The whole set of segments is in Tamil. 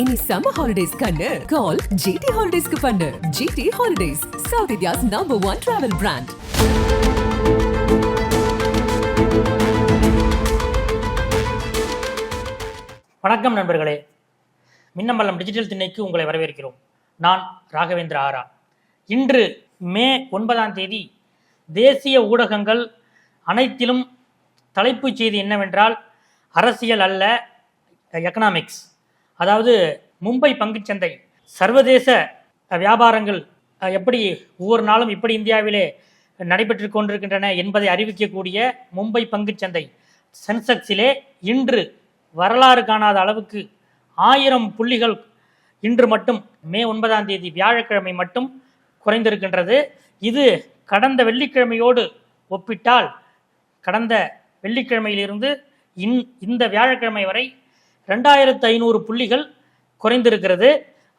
இனி சம்மர் ஹாலிடேஸ் கண்ணு. கால் ஜிடி ஹாலிடேஸ்க்கு பண்ணு. GT holidays south India's number one travel brand வணக்கம் நண்பர்களே. மின்னம்பலம் டிஜிட்டல் திண்ணைக்கு உங்களை வரவேற்கிறோம். நான் ராகவேந்திர ஆரா. இன்று மே ஒன்பதாம் தேதி தேசிய ஊடகங்கள் அனைத்திலும் தலைப்புச் செய்தி என்னவென்றால் அரசியல் அல்ல எக்கனாமிக்ஸ் அதாவது மும்பை பங்குச்சந்தை சர்வதேச வியாபாரங்கள் எப்படி ஒவ்வொரு நாளும் இப்படி இந்தியாவிலே நடைபெற்று கொண்டிருக்கின்றன என்பதை அறிவிக்கக்கூடிய மும்பை பங்குச்சந்தை சென்செக்ஸிலே இன்று வரலாறு காணாத அளவுக்கு ஆயிரம் புள்ளிகள் இன்று மட்டும் மே ஒன்பதாம் தேதி வியாழக்கிழமை மட்டும் குறைந்திருக்கின்றது. இது கடந்த வெள்ளிக்கிழமையோடு ஒப்பிட்டால் கடந்த வெள்ளிக்கிழமையிலிருந்து இன் இந்த வியாழக்கிழமை வரை ரெண்டாயிரத்து ஐநூறு புள்ளிகள் குறைந்திருக்கிறது.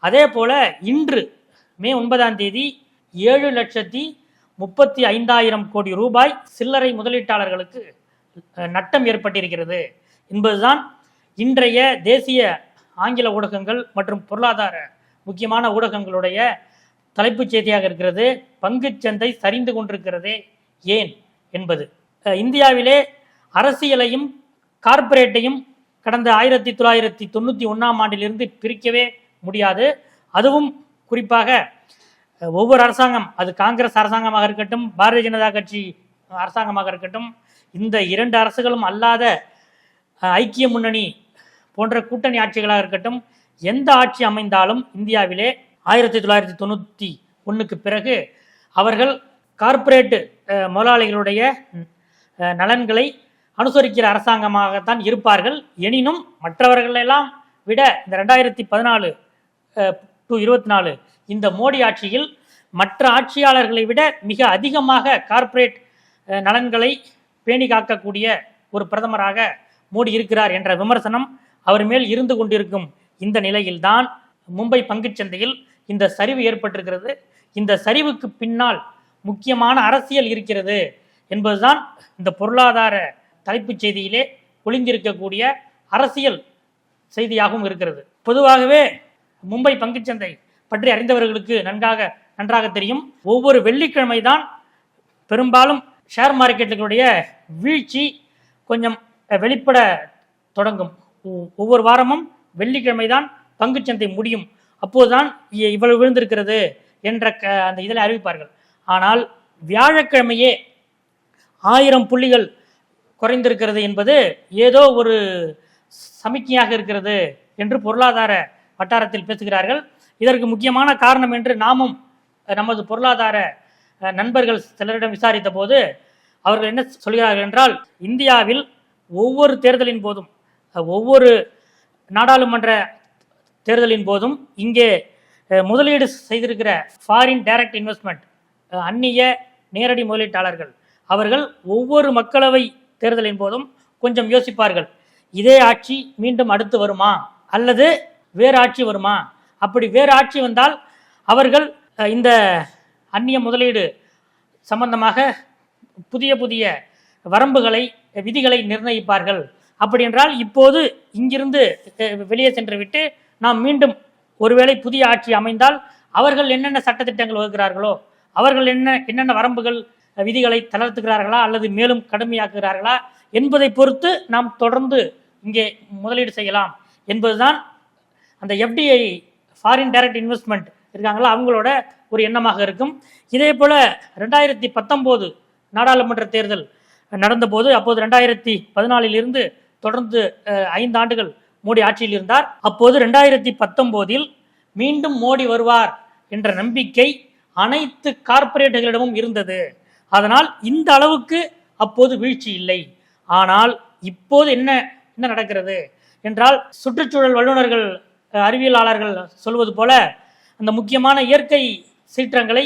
அதே போல இன்று மே ஒன்பதாம் தேதி ஏழு லட்சத்தி முப்பத்தி ஐந்தாயிரம் கோடி ரூபாய் சில்லறை முதலீட்டாளர்களுக்கு நட்டம் ஏற்பட்டிருக்கிறது. என்பதுதான் இன்றைய தேசிய ஆங்கில ஊடகங்கள் மற்றும் பொருளாதார முக்கியமான ஊடகங்களுடைய தலைப்புச் செய்தியாக இருக்கிறது. பங்குச்சந்தை சரிந்து கொண்டிருக்கிறதே ஏன் என்பது. இந்தியாவிலே அரசியலையும் கார்ப்பரேட்டையும் கடந்த ஆயிரத்தி தொள்ளாயிரத்தி தொண்ணூற்றி ஒன்றாம் ஆண்டிலிருந்து பிரிக்கவே முடியாது. அதுவும் குறிப்பாக ஒவ்வொரு அரசாங்கம் அது காங்கிரஸ் அரசாங்கமாக இருக்கட்டும் பாரதிய ஜனதா கட்சி அரசாங்கமாக இருக்கட்டும் இந்த இரண்டு அரசுகளும் அல்லாத ஐக்கிய முன்னணி போன்ற கூட்டணி ஆட்சிகளாக இருக்கட்டும் எந்த ஆட்சி அமைந்தாலும் இந்தியாவிலே ஆயிரத்தி தொள்ளாயிரத்தி தொண்ணூற்றி ஒன்றுக்கு பிறகு அவர்கள் கார்ப்பரேட்டு முதலாளிகளுடைய நலன்களை அனுசரிக்கிற அரசாங்கமாகத்தான் இருப்பார்கள். எனினும் மற்றவர்களெல்லாம் விட இந்த ரெண்டாயிரத்தி பதினாலு டு இருபத்தி நாலு இந்த மோடி ஆட்சியில் மற்ற ஆட்சியாளர்களை விட மிக அதிகமாக கார்ப்பரேட் நலன்களை பேணி காக்கக்கூடிய ஒரு பிரதமராக மோடி இருக்கிறார் என்ற விமர்சனம் அவர் மேல் இருந்து கொண்டிருக்கும் இந்த நிலையில்தான் மும்பை பங்குச்சந்தையில் இந்த சரிவு ஏற்பட்டிருக்கிறது. இந்த சரிவுக்கு பின்னால் முக்கியமான அரசியல் இருக்கிறது என்பதுதான் இந்த பொருளாதார தலைப்புச் செய்தியிலே ஒளிந்திருக்கக்கூடிய அரசியல் செய்தியாகவும் இருக்கிறது. பொதுவாகவே மும்பை பங்குச்சந்தை பற்றி அறிந்தவர்களுக்கு நன்றாக நன்றாக தெரியும். ஒவ்வொரு வெள்ளிக்கிழமை தான் பெரும்பாலும் ஷேர் மார்க்கெட்டுகளுடைய வீழ்ச்சி கொஞ்சம் வெளிப்பட தொடங்கும். ஒவ்வொரு வாரமும் வெள்ளிக்கிழமை தான் பங்குச்சந்தை முடியும். அப்போதுதான் இ- இவ்வளவு விழுந்திருக்கிறது என்ற க அந்த இதில் அறிவிப்பார்கள். ஆனால் வியாழக்கிழமையே ஆயிரம் புள்ளிகள் குறைந்திருக்கிறது என்பது ஏதோ ஒரு சமிக்கையாக இருக்கிறது என்று பொருளாதார வட்டாரத்தில் பேசுகிறார்கள். இதற்கு முக்கியமான காரணம் என்று நாமும் நமது பொருளாதார நண்பர்கள் சிலரிடம் விசாரித்த போது அவர்கள் என்ன சொல்கிறார்கள் என்றால் இந்தியாவில் ஒவ்வொரு தேர்தலின் போதும் ஒவ்வொரு நாடாளுமன்ற தேர்தலின் போதும் இங்கே முதலீடு செய்திருக்கிற ஃபாரின் டைரக்ட் இன்வெஸ்ட்மெண்ட் அந்நிய நேரடி முதலீட்டாளர்கள் அவர்கள் ஒவ்வொரு மக்களவை தேர்தலின் போதும் கொஞ்சம் யோசிப்பார்கள். இதே ஆட்சி மீண்டும் அடுத்து வருமா? அல்லது வேறு ஆட்சி வருமா? அப்படி வேறு ஆட்சி வந்தால் அவர்கள் இந்த அந்நிய முதலீடு சம்பந்தமாக புதிய புதிய வரம்புகளை விதிகளை நிர்ணயிப்பார்கள். அப்படி என்றால் இப்போது இங்கிருந்து வெளியே சென்று விட்டு நாம் மீண்டும் ஒருவேளை புதிய ஆட்சி அமைந்தால் அவர்கள் என்னென்ன சட்டத்திட்டங்கள் வகுக்கிறார்களோ அவர்கள் என்ன என்னென்ன வரம்புகள் விதிகளை தளர்த்துகிறார்களா அல்லது மேலும் கடுமையாக்குகிறார்களா என்பதை பொறுத்து நாம் தொடர்ந்து இங்கே முதலீடு செய்யலாம் என்பதுதான் அந்த எஃப்டிஐ ஃபாரின் டைரக்ட் இன்வெஸ்ட்மெண்ட் இருக்காங்களா அவங்களோட ஒரு எண்ணமாக இருக்கும். இதே போல் ரெண்டாயிரத்தி பத்தொம்போது நாடாளுமன்ற தேர்தல் நடந்தபோது அப்போது ரெண்டாயிரத்தி பதினாலிலிருந்து தொடர்ந்து ஐந்து ஆண்டுகள் மோடி ஆட்சியில் இருந்தார். அப்போது ரெண்டாயிரத்தி பத்தொம்போதில் மீண்டும் மோடி வருவார் என்ற நம்பிக்கை அனைத்து கார்ப்பரேட்டுகளிடமும் இருந்தது. அதனால் இந்த அளவுக்கு அப்போது வீழ்ச்சி இல்லை. ஆனால் இப்போது என்ன என்ன நடக்கிறது என்றால் சுற்றுச்சூழல் வல்லுநர்கள் அறிவியலாளர்கள் சொல்வது போல அந்த முக்கியமான இயற்கை சீற்றங்களை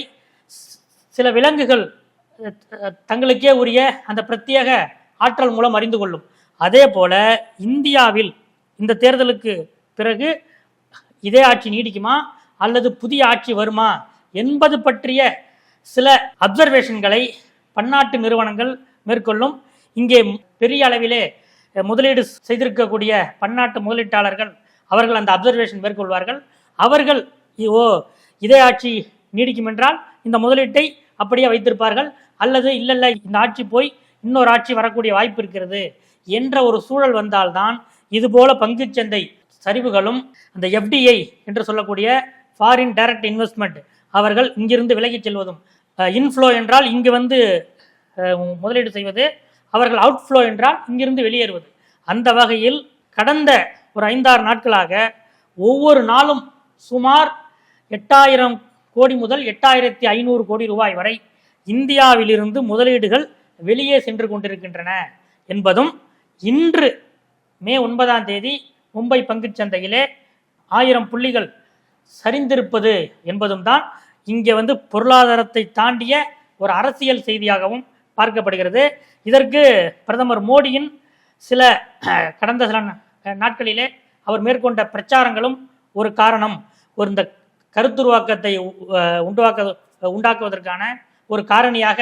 சில விலங்குகள் தங்களுக்கே உரிய அந்த பிரத்யேக ஆற்றல் மூலம் அறிந்து கொள்ளும். அதே போல இந்தியாவில் இந்த தேர்தலுக்கு பிறகு இதே ஆட்சி நீடிக்குமா அல்லது புதிய ஆட்சி வருமா என்பது பற்றிய சில அப்சர்வேஷன்களை பன்னாட்டு நிறுவனங்கள் மேற்கொள்ளும். இங்கே பெரிய அளவிலே முதலீடு செய்திருக்கக்கூடிய பன்னாட்டு முதலீட்டாளர்கள் அவர்கள் அந்த அப்சர்வேஷன் மேற்கொள்வார்கள். அவர்கள் ஓ இதே ஆட்சி நீடிக்கும் என்றால் இந்த முதலீட்டை அப்படியே வைத்திருப்பார்கள். அல்லது இல்லை இல்லை இந்த ஆட்சி போய் இன்னொரு ஆட்சி வரக்கூடிய வாய்ப்பு இருக்கிறது என்ற ஒரு சூழல் வந்தால்தான் இதுபோல பங்குச்சந்தை சரிவுகளும் அந்த எஃப்டிஐ என்று சொல்லக்கூடிய ஃபாரின் டைரக்ட் இன்வெஸ்ட்மெண்ட் அவர்கள் இங்கிருந்து விலகிச் செல்வதும் இன்ஃப்ளோ என்றால் இங்கு வந்து முதலீடு செய்வது அவர்கள் அவுட்ஃப்ளோ என்றால் இங்கிருந்து வெளியேறுவது. அந்த வகையில் கடந்த ஒரு ஐந்தாறு நாட்களாக ஒவ்வொரு நாளும் சுமார் எட்டாயிரம் கோடி முதல் எட்டாயிரத்தி ஐநூறு கோடி ரூபாய் வரை இந்தியாவிலிருந்து முதலீடுகள் வெளியே சென்று கொண்டிருக்கின்றன என்பதும் இன்று மே ஒன்பதாம் தேதி மும்பை பங்குச் சந்தையிலே ஆயிரம் புள்ளிகள் சரிந்திருப்பது என்பதும் தான் இங்கே வந்து பொருளாதாரத்தை தாண்டிய ஒரு அரசியல் செய்தியாகவும் பார்க்கப்படுகிறது. இதற்கு பிரதமர் மோடியின் சில கடந்த சில நா- நாட்களிலே அவர் மேற்கொண்ட பிரச்சாரங்களும் ஒரு காரணம். ஒரு இந்த கருத்துருவாக்கத்தை உண்டாக்க உண்டாக்குவதற்கான ஒரு காரணியாக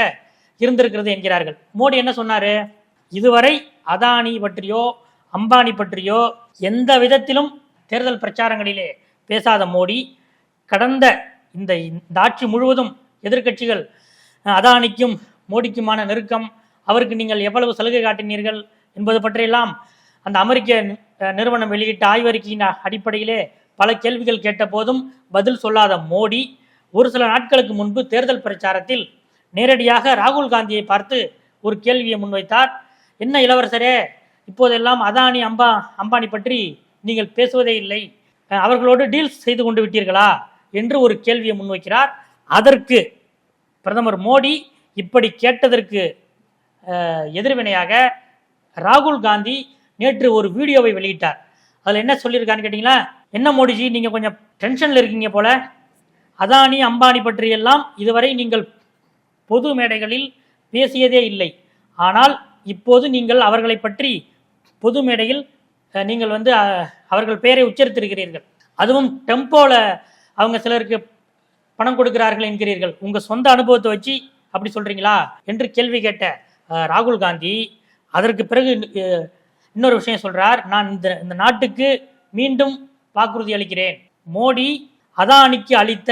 இருந்திருக்கிறது என்கிறார்கள். மோடி என்ன சொன்னாரு? இதுவரை அதானி பற்றியோ அம்பானி பற்றியோ எந்த விதத்திலும் தேர்தல் பிரச்சாரங்களிலே பேசாத மோடி கடந்த இந்த இந்த ஆட்சி முழுவதும் எதிர்க்கட்சிகள் அதானிக்கும் மோடிக்குமான நெருக்கம் அவருக்கு நீங்கள் எவ்வளவு சலுகை காட்டினீர்கள் என்பது பற்றியெல்லாம் அந்த அமெரிக்க நிறுவனம் வெளியிட்ட ஆய்வறிக்கையின் அடிப்படையிலே பல கேள்விகள் கேட்ட போதும் பதில் சொல்லாத மோடி ஒரு சில நாட்களுக்கு முன்பு தேர்தல் பிரச்சாரத்தில் நேரடியாக ராகுல் காந்தியை பார்த்து ஒரு கேள்வியை முன்வைத்தார். என்ன இளவரசரே இப்போதெல்லாம் அதானி அம்பா அம்பானி பற்றி நீங்கள் பேசுவதே இல்லை. அவர்களோடு டீல்ஸ் செய்து கொண்டு விட்டீர்களா? என்று ஒரு கேள்வியை முன்வைக்கிறார். அதற்கு பிரதமர் மோடி இப்படி கேட்டதற்கு எதிர்வினையாக ராகுல் காந்தி நேற்று ஒரு வீடியோவை வெளியிட்டார். அதில் என்ன சொல்லியிருக்கான்னு கேட்டிங்களா? என்ன மோடிஜி நீங்கள் கொஞ்சம் டென்ஷனில் இருக்கீங்க போல. அதானி அம்பானி பற்றியெல்லாம் இதுவரை நீங்கள் பொது மேடைகளில் பேசியதே இல்லை. ஆனால் இப்போது நீங்கள் அவர்களை பற்றி பொது மேடையில் நீங்கள் வந்து அவர்கள் பெயரை உச்சரித்திருக்கிறீர்கள். அதுவும் டெம்போவில் அவங்க சிலருக்கு பணம் கொடுக்கிறார்கள் என்கிறீர்கள். உங்கள் சொந்த அனுபவத்தை வச்சு அப்படி சொல்கிறீங்களா என்று கேள்வி கேட்ட ராகுல் காந்தி அதற்கு பிறகு இன்னொரு விஷயம் சொல்கிறார் நான் இந்த இந்த நாட்டுக்கு மீண்டும் வாக்குறுதி அளிக்கிறேன். மோடி அதானிக்கு அளித்த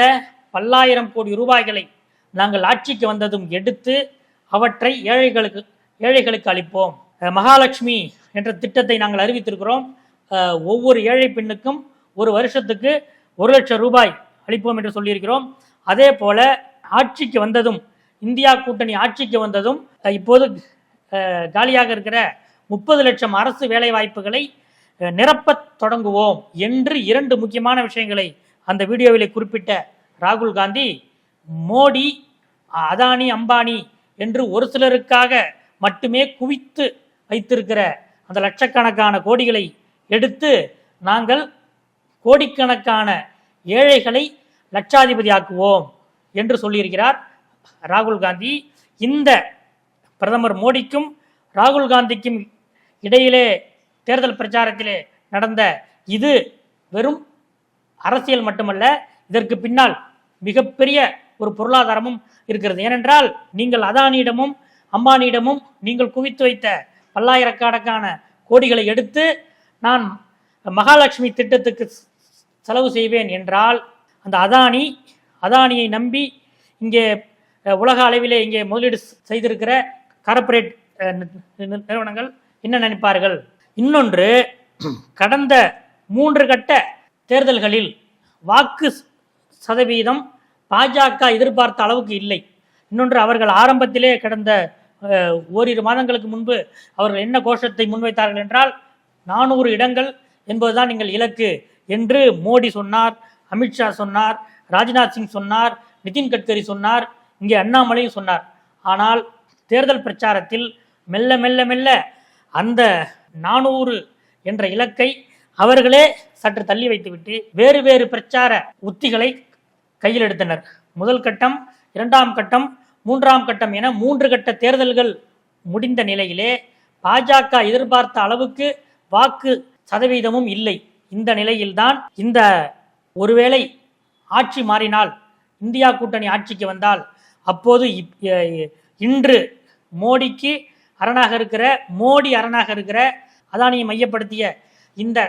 பல்லாயிரம் கோடி ரூபாய்களை நாங்கள் ஆட்சிக்கு வந்ததும் எடுத்து அவற்றை ஏழைகளுக்கு ஏழைகளுக்கு அளிப்போம். மகாலட்சுமி என்ற திட்டத்தை நாங்கள் அறிவித்திருக்கிறோம். ஒவ்வொரு ஏழை பெண்ணுக்கும் ஒரு வருஷத்துக்கு ஒரு லட்சம் ரூபாய் அளிப்போம் என்று சொல்லியிருக்கிறோம். அதே போல ஆட்சிக்கு வந்ததும் இந்தியா கூட்டணி ஆட்சிக்கு வந்ததும் இப்போது காலியாக இருக்கிற முப்பது லட்சம் அரசு வேலை வாய்ப்புகளை நிரப்ப நிரப்பத் தொடங்குவோம் என்று இரண்டு முக்கியமான விஷயங்களை அந்த வீடியோவில் குறிப்பிட்ட ராகுல் காந்தி மோடி அதானி அம்பானி என்று ஒரு சிலருக்காக மட்டுமே குவித்து வைத்திருக்கிற அந்த லட்சக்கணக்கான கோடிகளை எடுத்து நாங்கள் கோடிக்கணக்கான ஏழைகளை லட்சாதிபதியாக்குவோம் என்று சொல்லியிருக்கிறார் ராகுல் காந்தி. இந்த பிரதமர் மோடிக்கும் ராகுல் காந்திக்கும் இடையிலே தேர்தல் பிரச்சாரத்திலே நடந்த இது வெறும் அரசியல் மட்டுமல்ல இதற்கு பின்னால் மிகப்பெரிய ஒரு பொருளாதாரமும் இருக்கிறது. ஏனென்றால் நீங்கள் அதானியிடமும் அம்பானியிடமும் நீங்கள் குவித்து வைத்த பல்லாயிரக்கணக்கான கோடிகளை எடுத்து நான் மகாலட்சுமி திட்டத்துக்கு செலவு செய்வேன் என்றால் அந்த அதானி அதானியை நம்பி இங்கே உலக அளவிலே இங்கே முதலீடு செய்திருக்கிற கார்ப்பரேட் நிறுவனங்கள் என்ன நினைப்பார்கள்? இன்னொன்று கடந்த மூன்று கட்ட தேர்தல்களில் வாக்கு சதவீதம் பாஜக எதிர்பார்த்த அளவுக்கு இல்லை. இன்னொன்று அவர்கள் ஆரம்பத்திலே கடந்த ஓரிரு மாதங்களுக்கு முன்பு அவர்கள் என்ன கோஷத்தை முன்வைத்தார்கள் என்றால் நானூறு இடங்கள் என்பதுதான் நீங்கள் இலக்கு. என்று மோடி சொன்னார் அமித்ஷா சொன்னார் ராஜ்நாத் சிங் சொன்னார் நிதின் கட்கரி சொன்னார் இங்கே அண்ணாமலையும் சொன்னார். ஆனால் தேர்தல் பிரச்சாரத்தில் மெல்ல மெல்ல மெல்ல அந்த நானூறு என்ற இலக்கை அவர்களே சற்று தள்ளி வைத்துவிட்டு வேறு வேறு பிரச்சார உத்திகளை கையில் எடுத்தனர். முதல் கட்டம் இரண்டாம் கட்டம் மூன்றாம் கட்டம் என மூன்று கட்ட தேர்தல்கள் முடிந்த நிலையிலே பாஜக எதிர்பார்த்த அளவுக்கு வாக்கு சதவீதமும் இல்லை. இந்த நிலையில்தான் இந்த ஒருவேளை ஆட்சி மாறினால் இந்தியா கூட்டணி ஆட்சிக்கு வந்தால் அப்போது இப்- இன்று மோடிக்கு அரணாக இருக்கிற மோடி அரணாக இருக்கிற அதானியை மையப்படுத்திய இந்த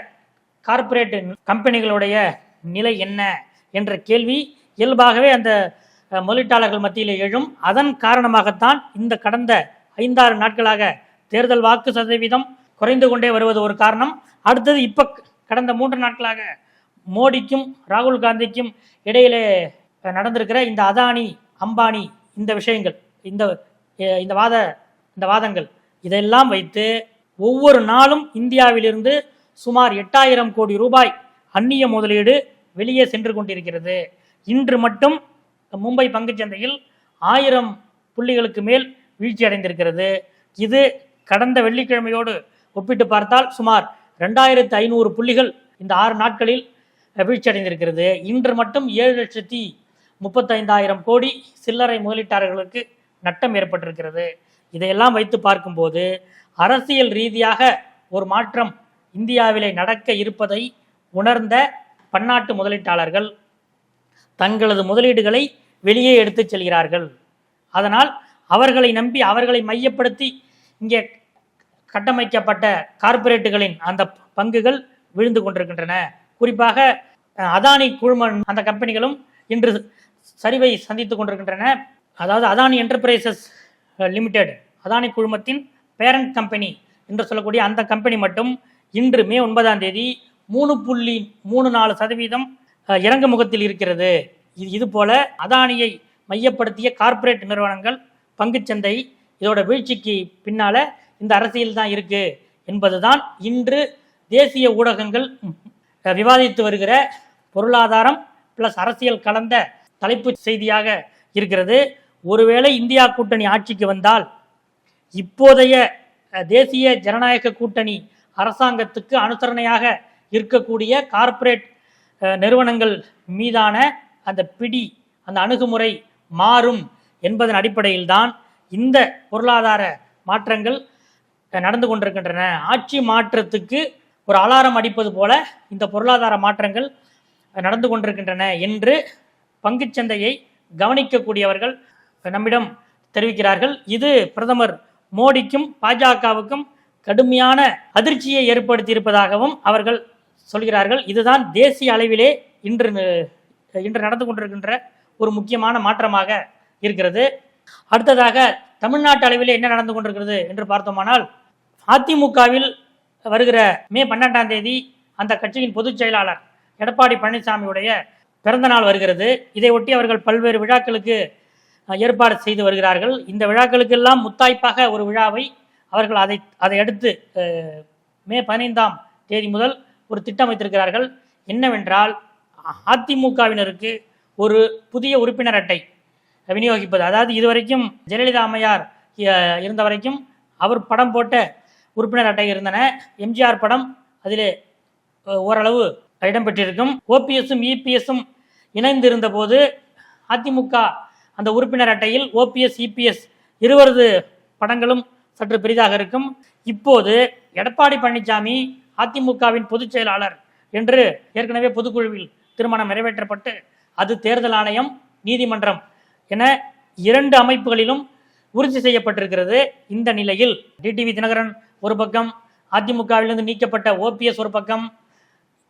கார்ப்பரேட் கம்பெனிகளுடைய நிலை என்ன என்ற கேள்வி இயல்பாகவே அந்த முதலீட்டாளர்கள் மத்தியில் எழும். அதன் காரணமாகத்தான் இந்த கடந்த ஐந்தாறு நாட்களாக தேர்தல் வாக்கு சதவீதம் குறைந்து கொண்டே வருவது ஒரு காரணம். அடுத்தது இப்போ கடந்த மூன்று நாட்களாக மோடிக்கும் ராகுல் காந்திக்கும் இடையிலே நடந்திருக்கிற இந்த அதானி அம்பானி இந்த விஷயங்கள் இந்த இந்த வாத இந்த வாதங்கள் இதெல்லாம் வைத்து ஒவ்வொரு நாளும் இந்தியாவிலிருந்து சுமார் எட்டாயிரம் கோடி ரூபாய் அந்நிய முதலீடு வெளியே சென்று கொண்டிருக்கிறது. இன்று மட்டும் மும்பை பங்குச்சந்தையில் ஆயிரம் புள்ளிகளுக்கு மேல் வீழ்ச்சி அடைந்திருக்கிறது இது கடந்த வெள்ளிக்கிழமையோடு ஒப்பிட்டு பார்த்தால் சுமார் ரெண்டாயிரத்து ஐநூறு புள்ளிகள் இந்த ஆறு நாட்களில் வீழ்ச்சியடைந்திருக்கிறது. இன்று மட்டும் ஏழு லட்சத்தி முப்பத்தைந்தாயிரம் கோடி சில்லறை முதலீட்டாளர்களுக்கு நட்டம் ஏற்பட்டிருக்கிறது. இதையெல்லாம் வைத்து பார்க்கும்போது அரசியல் ரீதியாக ஒரு மாற்றம் இந்தியாவிலே நடக்க இருப்பதை உணர்ந்த பன்னாட்டு முதலீட்டாளர்கள் தங்களது முதலீடுகளை வெளியே எடுத்துச் செல்கிறார்கள். அதனால் அவர்களை நம்பி அவர்களை மையப்படுத்தி இங்கே கட்டமைக்கப்பட்ட கார்ப்பரேட்டுகளின் அந்த பங்குகள் விழுந்து கொண்டிருக்கின்றன. குறிப்பாக அதானி குழுமம் அந்த கம்பெனிகளும் இன்று சரிவை சந்தித்துக் கொண்டிருக்கின்றன. அதாவது அதானி என்டர்பிரைசஸ் லிமிடெட் அதானி குழுமத்தின் பேரண்ட் கம்பெனி என்று சொல்லக்கூடிய அந்த கம்பெனி மட்டும் இன்று மே ஒன்பதாம் தேதி மூணு புள்ளி மூணு நாலு சதவீதம் இறங்குமுகத்தில் இறங்கு முகத்தில் இருக்கிறது. இது இது போல அதானியை மையப்படுத்திய கார்ப்பரேட் நிறுவனங்கள் பங்குச்சந்தை இதோட வீழ்ச்சிக்கு பின்னால இந்த அரசியல் தான் இருக்கு என்பதுதான் இன்று தேசிய ஊடகங்கள் விவாதித்து வருகிற பொருளாதாரம் பிளஸ் அரசியல் கலந்த தலைப்புச் செய்தியாக இருக்கிறது. ஒருவேளை இந்தியா கூட்டணி ஆட்சிக்கு வந்தால் இப்போதைய தேசிய ஜனநாயக கூட்டணி அரசாங்கத்துக்கு அனுசரணையாக இருக்கக்கூடிய கார்ப்பரேட் நிறுவனங்கள் மீதான அந்த பிடி அந்த அணுகுமுறை மாறும் என்பதன் அடிப்படையில்தான் இந்த பொருளாதார மாற்றங்கள் நடந்து கொண்டிருக்கின்றன. ஆட்சி மாற்றத்துக்கு ஒரு அலாரம் அடிப்பது போல இந்த பொருளாதார மாற்றங்கள் நடந்து கொண்டிருக்கின்றன என்று பங்குச்சந்தையை கவனிக்கக்கூடியவர்கள் நம்மிடம் தெரிவிக்கிறார்கள். இது பிரதமர் மோடிக்கும் பாஜகவுக்கும் கடுமையான அதிர்ச்சியை ஏற்படுத்தி இருப்பதாகவும் அவர்கள் சொல்கிறார்கள். இதுதான் தேசிய அளவிலே இன்று இன்று நடந்து கொண்டிருக்கின்ற ஒரு முக்கியமான மாற்றமாக இருக்கிறது. அடுத்ததாக தமிழ்நாட்டு அளவிலே என்ன நடந்து கொண்டிருக்கிறது என்று பார்த்தோமானால் அதிமுகவில் வருகிற மே பன்னெண்டாம் தேதி அந்த கட்சியின் பொதுச் செயலாளர் எடப்பாடி பழனிசாமியுடைய பிறந்த நாள் வருகிறது. இதையொட்டி அவர்கள் பல்வேறு விழாக்களுக்கு ஏற்பாடு செய்து வருகிறார்கள். இந்த விழாக்களுக்கெல்லாம் முத்தாய்ப்பாக ஒரு விழாவை அவர்கள் அதை அதை அடுத்து மே பதினைந்தாம் தேதி முதல் ஒரு திட்டம் வைத்திருக்கிறார்கள். என்னவென்றால் அதிமுகவினருக்கு ஒரு புதிய உறுப்பினர் அட்டை விநியோகிப்பது. அதாவது இதுவரைக்கும் ஜெயலலிதா அம்மையார் இருந்த வரைக்கும் அவர் படம் போட்ட உறுப்பினர் அட்டை இருந்தன. எம்ஜிஆர் படம் அதிலே ஓரளவு இடம்பெற்றிருக்கும். ஓபிஎஸும் இபிஎஸும் இணைந்து இருந்தபோது அதிமுக அந்த உறுப்பினர் அட்டையில் ஓபிஎஸ் இபிஎஸ் இருவரது படங்களும் சற்று பெரிதாக இருக்கும். இப்போது எடப்பாடி பழனிசாமி அதிமுகவின் பொதுச் செயலாளர் என்று ஏற்கனவே பொதுக்குழுவில் திருமணம் நிறைவேற்றப்பட்டு அது தேர்தல் ஆணையம் நீதிமன்றம் என இரண்டு அமைப்புகளிலும் உறுதி செய்யப்பட்டிருக்கிறது. இந்த நிலையில் டிடிவி தினகரன் ஒரு பக்கம் அதிமுகவிலிருந்து நீக்கப்பட்ட ஓபிஎஸ் ஒரு பக்கம்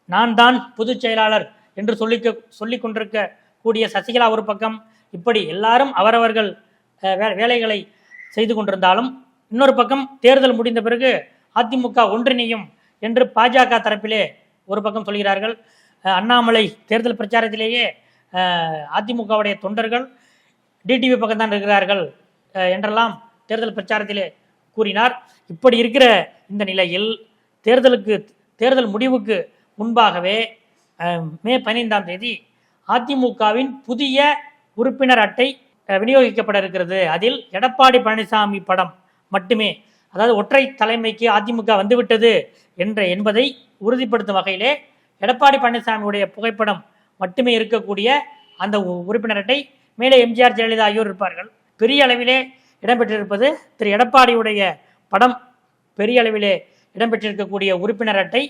நான் தான் பொதுச் செயலாளர் என்று சொல்லிக்க சொல்லிக் கொண்டிருக்க கூடிய சசிகலா ஒரு பக்கம். இப்படி எல்லாரும் அவரவர்கள் வே- வேலைகளை செய்து கொண்டிருந்தாலும் இன்னொரு பக்கம் தேர்தல் முடிந்த பிறகு அதிமுக ஒன்றிணையும் என்று பாஜக தரப்பிலே ஒரு பக்கம் சொல்கிறார்கள். அண்ணாமலை தேர்தல் பிரச்சாரத்திலேயே அதிமுகவுடைய தொண்டர்கள் டிடிவி பக்கம்தான் இருக்கிறார்கள் என்றெல்லாம் தேர்தல் பிரச்சாரத்திலே கூறினார். இப்படி இருக்கிற இந்த நிலையில் தேர்தலுக்கு தேர்தல் முடிவுக்கு முன்பாகவே மே பதினைந்தாம் தேதி அதிமுகவின் புதிய உறுப்பினர் அட்டை விநியோகிக்கப்பட இருக்கிறது. அதில் எடப்பாடி பழனிசாமி படம் மட்டுமே அதாவது ஒற்றை தலைமைக்கு அதிமுக வந்துவிட்டது என்ற என்பதை உறுதிப்படுத்தும் வகையிலே எடப்பாடி பழனிசாமியுடைய புகைப்படம் மட்டுமே இருக்கக்கூடிய அந்த உறுப்பினர் அட்டை மேலே எம்ஜிஆர் ஜெயலலிதா ஆகியோர் இருப்பார்கள். பெரிய அளவிலே இடம்பெற்றிருப்பது திரு எடப்பாடியுடைய படம் பெரிய அளவிலே இடம்பெற்றிருக்கக்கூடிய உறுப்பினர் அட்டை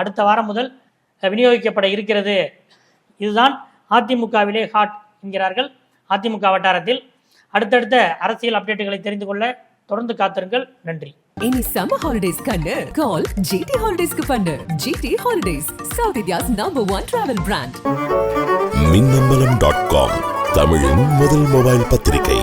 அடுத்த வாரம் முதல் விநியோகிக்கப்பட இருக்கிறது. இதுதான் அதிமுகவிலே ஹாட் என்கிறார்கள். அதிமுக வட்டாரத்தில் அடுத்தடுத்த அரசியல் அப்டேட்டுகளை தெரிந்து கொள்ள தொடர்ந்து காத்திருங்கள். நன்றி. இனி சம்மர் ஹாலிடேஸ் கண்ணு. கால் ஜிடி ஹாலிடேஸ்க்கு பண்ணு. GT holidays south India's number one travel brand Minnambalam dot com தமிழின் முதல் மொபைல் பத்திரிகை.